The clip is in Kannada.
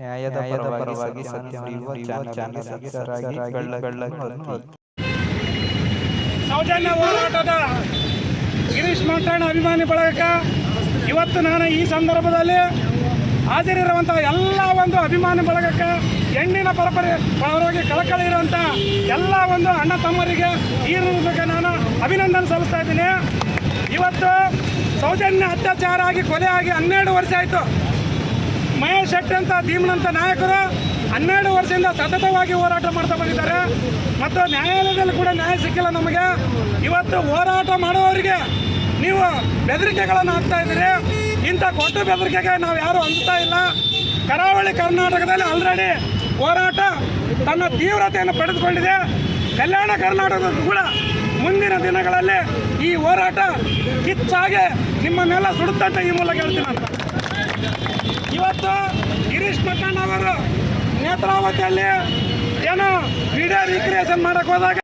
ನ್ಯಾಯದ ಪರವಾಗಿ ಸತ್ಯ ಬೆಳ್ಳನ್ನು ಸೌಜನ್ಯ ಹೋರಾಟದ ಗಿರೀಶ್ ಮಾತಾಡ ಅಭಿಮಾನಿ ಬಳಗಕ್ಕೆ ಇವತ್ತು ನಾನು ಈ ಸಂದರ್ಭದಲ್ಲಿ ಹಾಜರಿರುವಂಥ ಎಲ್ಲ ಒಂದು ಅಭಿಮಾನಿ ಬಳಗಕ್ಕೆ ಹೆಣ್ಣಿನ ಪರಪರೆ ಪರವಾಗಿ ಕಳಕಳಿ ಇರುವಂಥ ಎಲ್ಲ ಒಂದು ಅಣ್ಣ ತಮ್ಮರಿಗೆ ಈ ರೂಪಕ್ಕೆ ನಾನು ಅಭಿನಂದನೆ ಸಲ್ಲಿಸ್ತಾ ಇದ್ದೀನಿ. ಇವತ್ತು ಸೌಜನ್ಯ ಅತ್ಯಾಚಾರ ಆಗಿ ಕೊಲೆ ಆಗಿ ಹನ್ನೆರಡು ವರ್ಷ ಆಯಿತು. ಶೆಟ್ಟಿ ಅಂತ ಭೀಮನಂತ ನಾಯಕರು ಹನ್ನೆರಡು ವರ್ಷದಿಂದ ಸತತವಾಗಿ ಹೋರಾಟ ಮಾಡ್ತಾ ಬಂದಿದ್ದಾರೆ. ಮತ್ತು ನ್ಯಾಯಾಲಯದಲ್ಲಿ ಕೂಡ ನ್ಯಾಯ ಸಿಕ್ಕಿಲ್ಲ ನಮಗೆ. ಇವತ್ತು ಹೋರಾಟ ಮಾಡುವವರಿಗೆ ನೀವು ಬೆದರಿಕೆಗಳನ್ನು ಹಾಕ್ತಾ ಇದ್ದೀರಿ. ಇಂಥ ಕೊಟ್ಟು ಬೆದರಿಕೆಗೆ ನಾವು ಯಾರು ಅಂಜ್ತಾ ಇಲ್ಲ. ಕರಾವಳಿ ಕರ್ನಾಟಕದಲ್ಲಿ ಆಲ್ರೆಡಿ ಹೋರಾಟ ತನ್ನ ತೀವ್ರತೆಯನ್ನು ಪಡೆದುಕೊಂಡಿದೆ. ಕಲ್ಯಾಣ ಕರ್ನಾಟಕದ ಕೂಡ ಮುಂದಿನ ದಿನಗಳಲ್ಲಿ ಈ ಹೋರಾಟ ಕಿಚ್ಚಾಗೆ ನಿಮ್ಮನ್ನೆಲ್ಲ ಸುಡುತ್ತಂತೆ ಈ ಮೂಲಕ ಹೇಳ್ತೀನಿ ಇವತ್ತು ಗಿರೀಶ್ ಪಟ್ಟಣ್ಣ ಅವರು ನೇತ್ರಾವತಿಯಲ್ಲಿ ಏನೋ ವಿಡಿಯೋ ರೀಕ್ರಿಯೇಷನ್ ಮಾಡಕ್ಕೆ ಹೋದಾಗ